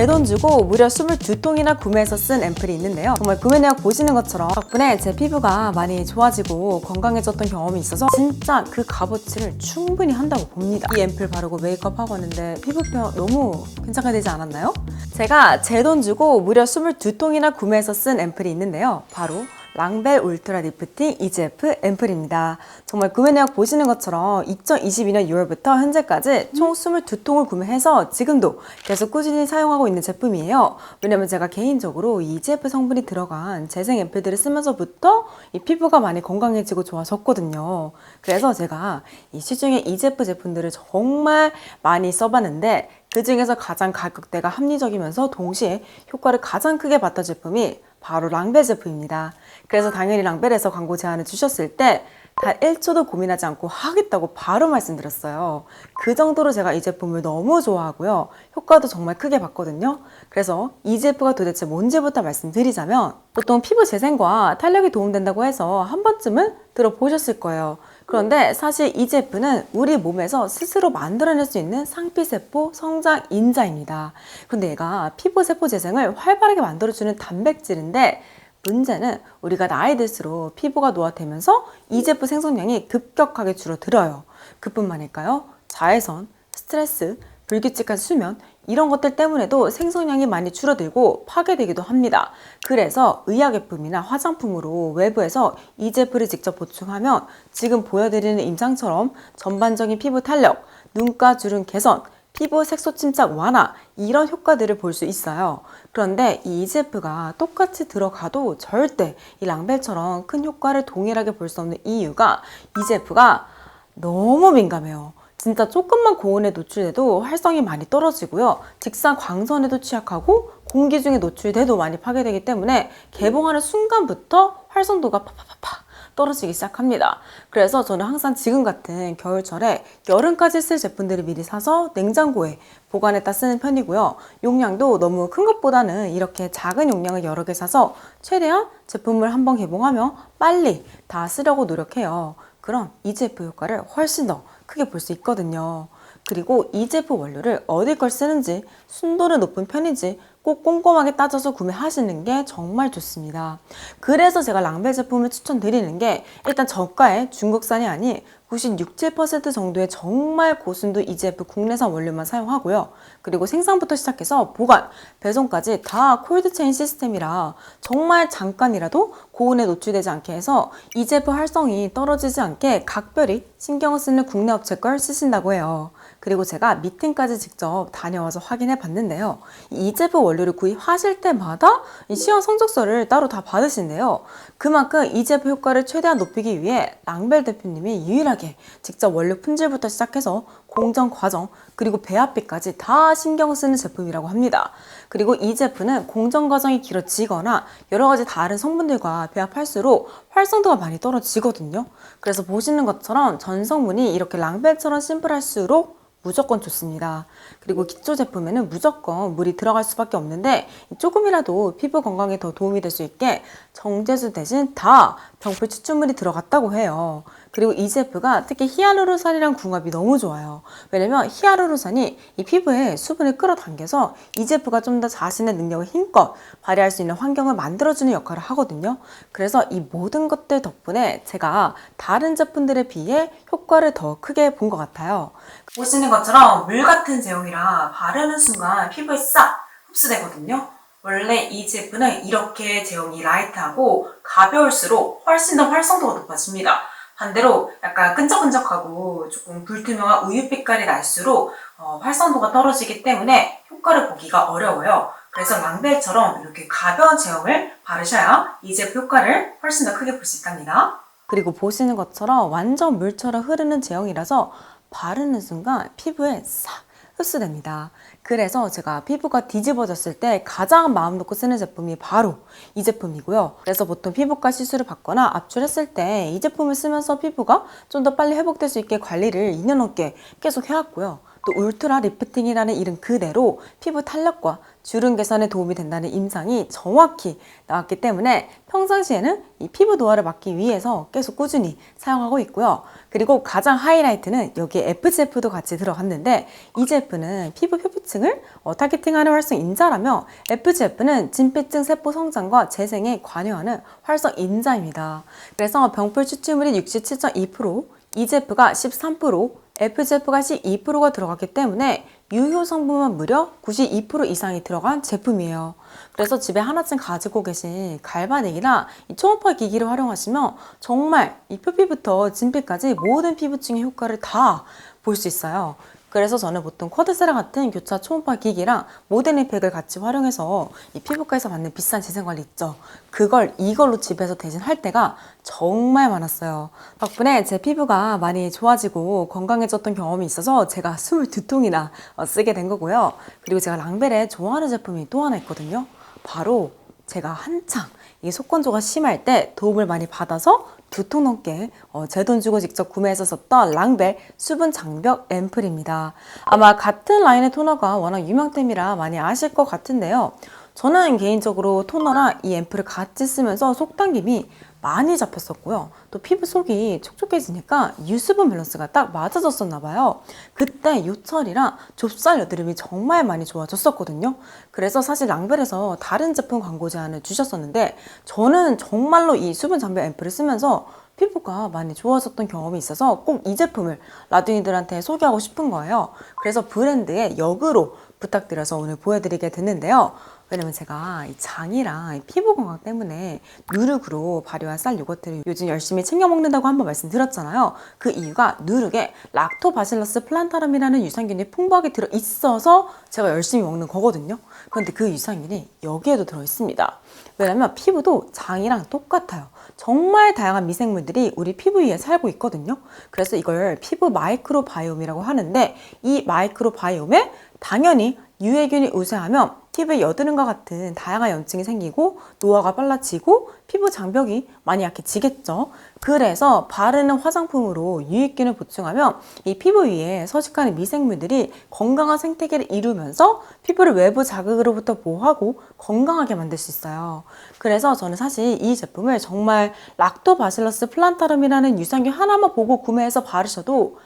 내돈 주고 무려 22통이나 구매해서 쓴 앰플이 있는데요. 정말 구매 내역 보시는 것처럼 덕분에 제 피부가 많이 좋아지고 건강해졌던 경험이 있어서 진짜 그 값어치를 충분히 한다고 봅니다. 이 앰플 바르고 메이크업 하고 왔는데 피부 표현 너무 괜찮게 되지 않았나요? 제가 제 돈 주고 무려 22통이나 구매해서 쓴 앰플이 있는데요. 바로 랑벨 울트라 리프팅 EGF 앰플입니다. 정말 구매 내역 보시는 것처럼 2022년 6월부터 현재까지 총 22통을 구매해서 지금도 계속 꾸준히 사용하고 있는 제품이에요. 왜냐면 제가 개인적으로 이 EGF 성분이 들어간 재생 앰플들을 쓰면서부터 이 피부가 많이 건강해지고 좋아졌거든요. 그래서 제가 이 시중에 EGF 제품들을 정말 많이 써봤는데 그 중에서 가장 가격대가 합리적이면서 동시에 효과를 가장 크게 봤던 제품이 바로 랑벨 제품입니다. 그래서 당연히 랑벨에서 광고 제안을 주셨을 때 단 1초도 고민하지 않고 하겠다고 바로 말씀드렸어요. 그 정도로 제가 이 제품을 너무 좋아하고요. 효과도 정말 크게 봤거든요. 그래서 EGF가 도대체 뭔지부터 말씀드리자면 보통 피부 재생과 탄력이 도움된다고 해서 한 번쯤은 들어보셨을 거예요. 그런데 사실 EGF는 우리 몸에서 스스로 만들어낼 수 있는 상피세포 성장 인자입니다. 근데 얘가 피부세포 재생을 활발하게 만들어주는 단백질인데 문제는 우리가 나이 들수록 피부가 노화되면서 이제프 생성량이 급격하게 줄어들어요. 그뿐만일까요? 자외선, 스트레스, 불규칙한 수면 이런 것들 때문에도 생성량이 많이 줄어들고 파괴되기도 합니다. 그래서 의약예품이나 화장품으로 외부에서 이제프를 직접 보충하면 지금 보여드리는 임상처럼 전반적인 피부 탄력, 눈가 주름 개선, 피부 색소 침착 완화 이런 효과들을 볼 수 있어요. 그런데 이 EGF가 똑같이 들어가도 절대 이 랑벨처럼 큰 효과를 동일하게 볼 수 없는 이유가 EGF가 너무 민감해요. 진짜 조금만 고온에 노출돼도 활성이 많이 떨어지고요. 직사 광선에도 취약하고 공기 중에 노출돼도 많이 파괴되기 때문에 개봉하는 순간부터 활성도가 파파파파 떨어지기 시작합니다. 그래서 저는 항상 지금 같은 겨울철에 여름까지 쓸 제품들을 미리 사서 냉장고에 보관했다 쓰는 편이고요. 용량도 너무 큰 것보다는 이렇게 작은 용량을 여러 개 사서 최대한 제품을 한번 개봉하면 빨리 다 쓰려고 노력해요. 그럼 EGF 효과를 훨씬 더 크게 볼 수 있거든요. 그리고 이 제품 원료를 어디 걸 쓰는지 순도는 높은 편인지 꼭 꼼꼼하게 따져서 구매하시는 게 정말 좋습니다. 그래서 제가 랑벨 제품을 추천드리는 게 일단 저가의 중국산이 아닌 96, 7% 정도의 정말 고순도 EGF 국내산 원료만 사용하고요. 그리고 생산부터 시작해서 보관, 배송까지 다 콜드체인 시스템이라 정말 잠깐이라도 고온에 노출되지 않게 해서 EGF 활성이 떨어지지 않게 각별히 신경을 쓰는 국내 업체 걸 쓰신다고 해요. 그리고 제가 미팅까지 직접 다녀와서 확인해 봤는데요. 이 EGF 원료를 구입하실 때마다 이 시험 성적서를 따로 다 받으신대요. 그만큼 EGF 효과를 최대한 높이기 위해 랑벨 대표님이 유일하게 직접 원료 품질부터 시작해서 공정 과정 그리고 배합비까지 다 신경 쓰는 제품이라고 합니다. 그리고 이 제품은 공정 과정이 길어지거나 여러 가지 다른 성분들과 배합할수록 활성도가 많이 떨어지거든요. 그래서 보시는 것처럼 전 성분이 이렇게 랑벨처럼 심플할수록 무조건 좋습니다. 그리고 기초 제품에는 무조건 물이 들어갈 수밖에 없는데 조금이라도 피부 건강에 더 도움이 될 수 있게 정제수 대신 다 병풀 추출물이 들어갔다고 해요. 그리고 이 제품가 특히 히알루론산이랑 궁합이 너무 좋아요. 왜냐면 히알루론산이 이 피부에 수분을 끌어당겨서 이 제품가 좀 더 자신의 능력을 힘껏 발휘할 수 있는 환경을 만들어주는 역할을 하거든요. 그래서 이 모든 것들 덕분에 제가 다른 제품들에 비해 효과를 더 크게 본 것 같아요. 보시는 것처럼 물 같은 제형이라 바르는 순간 피부에 싹 흡수되거든요. 원래 이 제품은 이렇게 제형이 라이트하고 가벼울수록 훨씬 더 활성도가 높아집니다. 반대로 약간 끈적끈적하고 조금 불투명한 우유 빛깔이 날수록 어, 활성도가 떨어지기 때문에 효과를 보기가 어려워요. 그래서 랑벨처럼 이렇게 가벼운 제형을 바르셔야 이 제품 효과를 훨씬 더 크게 볼 수 있답니다. 그리고 보시는 것처럼 완전 물처럼 흐르는 제형이라서 바르는 순간 피부에 싹 흡수됩니다. 그래서 제가 피부가 뒤집어졌을 때 가장 마음 놓고 쓰는 제품이 바로 이 제품이고요. 그래서 보통 피부과 시술을 받거나 압출했을 때 이 제품을 쓰면서 피부가 좀 더 빨리 회복될 수 있게 관리를 2년 넘게 계속 해왔고요. 또 울트라 리프팅이라는 이름 그대로 피부 탄력과 주름 개선에 도움이 된다는 임상이 정확히 나왔기 때문에 평상시에는 이 피부 노화를 막기 위해서 계속 꾸준히 사용하고 있고요. 그리고 가장 하이라이트는 여기에 FGF도 같이 들어갔는데 이 제품은 피부 표피층을 어, 타겟팅하는 활성 인자라며 FGF는 진피층 세포 성장과 재생에 관여하는 활성 인자입니다. 그래서 병풀 추출물이 67.2%, EGF가 13%, FGF가 12%가 들어갔기 때문에 유효 성분만 무려 92% 이상이 들어간 제품이에요. 그래서 집에 하나쯤 가지고 계신 갈바닉이나 이 초음파 기기를 활용하시면 정말 이 표피부터 진피까지 모든 피부층의 효과를 다 볼 수 있어요. 그래서 저는 보통 쿼드세라 같은 교차 초음파 기기랑 모델링 팩을 같이 활용해서 이 피부과에서 받는 비싼 재생관리 있죠. 그걸 이걸로 집에서 대신 할 때가 정말 많았어요. 덕분에 제 피부가 많이 좋아지고 건강해졌던 경험이 있어서 제가 22통이나 어, 쓰게 된 거고요. 그리고 제가 랑벨에 좋아하는 제품이 또 하나 있거든요. 바로 제가 한창 이 속건조가 심할 때 도움을 많이 받아서 두 통 넘게 어, 제돈 주고 직접 구매해서 썼던 랑벨 수분 장벽 앰플입니다. 아마 같은 라인의 토너가 워낙 유명템이라 많이 아실 것 같은데요. 저는 개인적으로 토너랑 이 앰플을 같이 쓰면서 속당김이 많이 잡혔었고요. 또 피부 속이 촉촉해지니까 유수분 밸런스가 딱 맞아졌었나 봐요. 그때 요철이랑 좁쌀 여드름이 정말 많이 좋아졌었거든요. 그래서 사실 랑벨에서 다른 제품 광고 제안을 주셨었는데 저는 정말로 이 수분 장벽 앰플을 쓰면서 피부가 많이 좋아졌던 경험이 있어서 꼭 이 제품을 라둥이들한테 소개하고 싶은 거예요. 그래서 브랜드의 역으로 부탁드려서 오늘 보여드리게 됐는데요. 왜냐면 제가 이 장이랑 이 피부 건강 때문에 누룩으로 발효한 쌀 요거트를 요즘 열심히 챙겨 먹는다고 한번 말씀드렸잖아요. 그 이유가 누룩에 락토바실러스 플란타름이라는 유산균이 풍부하게 들어 있어서 제가 열심히 먹는 거거든요. 그런데 그 유산균이 여기에도 들어 있습니다. 왜냐면 피부도 장이랑 똑같아요. 정말 다양한 미생물들이 우리 피부 위에 살고 있거든요. 그래서 이걸 피부 마이크로바이옴이라고 하는데 이 마이크로바이옴에 당연히 유해균이 우세하면 피부에 여드름과 같은 다양한 염증이 생기고 노화가 빨라지고 피부 장벽이 많이 약해지겠죠. 그래서 바르는 화장품으로 유익균을 보충하면 이 피부 위에 서식하는 미생물들이 건강한 생태계를 이루면서 피부를 외부 자극으로부터 보호하고 건강하게 만들 수 있어요. 그래서 저는 사실 이 제품을 정말 락토바실러스 플란타름이라는 유산균 하나만 보고 구매해서 바르셔도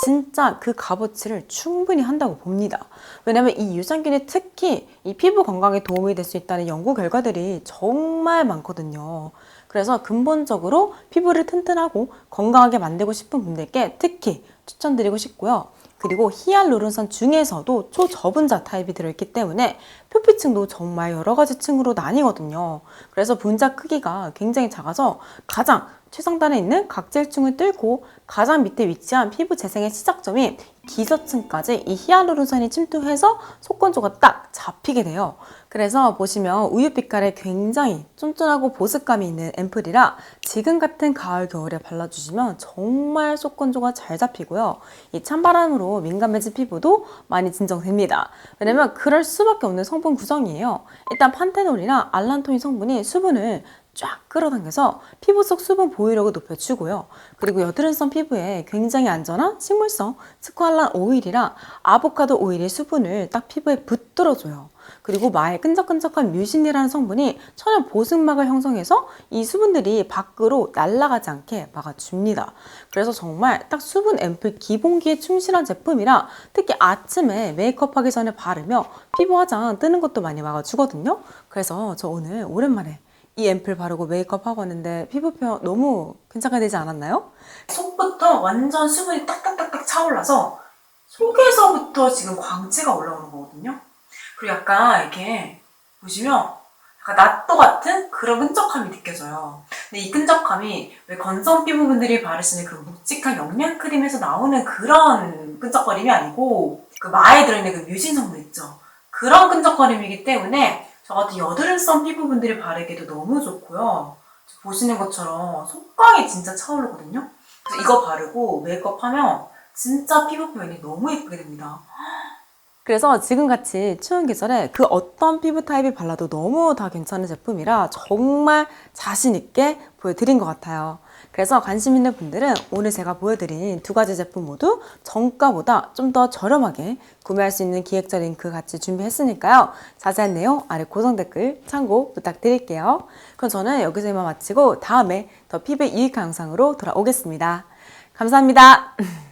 진짜 그 값어치를 충분히 한다고 봅니다. 왜냐면 이 유산균이 특히 이 피부 건강에 도움이 될 수 있다는 연구 결과들이 정말 많거든요. 그래서 근본적으로 피부를 튼튼하고 건강하게 만들고 싶은 분들께 특히 추천드리고 싶고요. 그리고 히알루론산 중에서도 초저분자 타입이 들어있기 때문에 표피층도 정말 여러 가지 층으로 나뉘거든요. 그래서 분자 크기가 굉장히 작아서 가장 최상단에 있는 각질층을 뚫고 가장 밑에 위치한 피부 재생의 시작점인 기저층까지 이 히알루론산이 침투해서 속건조가 딱 잡히게 돼요. 그래서 보시면 우유 빛깔에 굉장히 쫀쫀하고 보습감이 있는 앰플이라 지금 같은 가을 겨울에 발라주시면 정말 속건조가 잘 잡히고요. 이 찬바람으로 민감해진 피부도 많이 진정됩니다. 왜냐면 그럴 수밖에 없는 성분 구성이에요. 일단 판테놀이나 알란토인 성분이 수분을 쫙 끌어당겨서 피부 속 수분 보유력을 높여주고요. 그리고 여드름성 피부에 굉장히 안전한 식물성 스쿠알란 오일이랑 아보카도 오일의 수분을 딱 피부에 붙들어줘요. 그리고 마의 끈적끈적한 뮤신이라는 성분이 천연 보습막을 형성해서 이 수분들이 밖으로 날아가지 않게 막아줍니다. 그래서 정말 딱 수분 앰플 기본기에 충실한 제품이라 특히 아침에 메이크업 하기 전에 바르며 피부 화장 뜨는 것도 많이 막아주거든요. 그래서 저 오늘 오랜만에 이 앰플 바르고 메이크업 하고 왔는데 피부 표현 너무 괜찮게 되지 않았나요? 속부터 완전 수분이 딱딱딱딱 차올라서 속에서부터 지금 광채가 올라오는 거거든요. 그리고 약간 이렇게 보시면 약간 낫또 같은 그런 끈적함이 느껴져요. 근데 이 끈적함이 왜 건성 피부분들이 바르시는 그 묵직한 영양 크림에서 나오는 그런 끈적거림이 아니고 그 마에 들어있는 그 뮤신 성분 있죠. 그런 끈적거림이기 때문에 저 같은 여드름성 피부분들이 바르기도 너무 좋고요. 보시는 것처럼 속광이 진짜 차오르거든요. 그래서 이거 바르고 메이크업 하면 진짜 피부 표현이 너무 예쁘게 됩니다. 그래서 지금 같이 추운 계절에 그 어떤 피부 타입이 발라도 너무 다 괜찮은 제품이라 정말 자신 있게 보여드린 것 같아요. 그래서 관심 있는 분들은 오늘 제가 보여드린 두 가지 제품 모두 정가보다 좀 더 저렴하게 구매할 수 있는 기획자 링크 같이 준비했으니까요. 자세한 내용 아래 고정 댓글 참고 부탁드릴게요. 그럼 저는 여기서 이만 마치고 다음에 더 피부 유익한 영상으로 돌아오겠습니다. 감사합니다.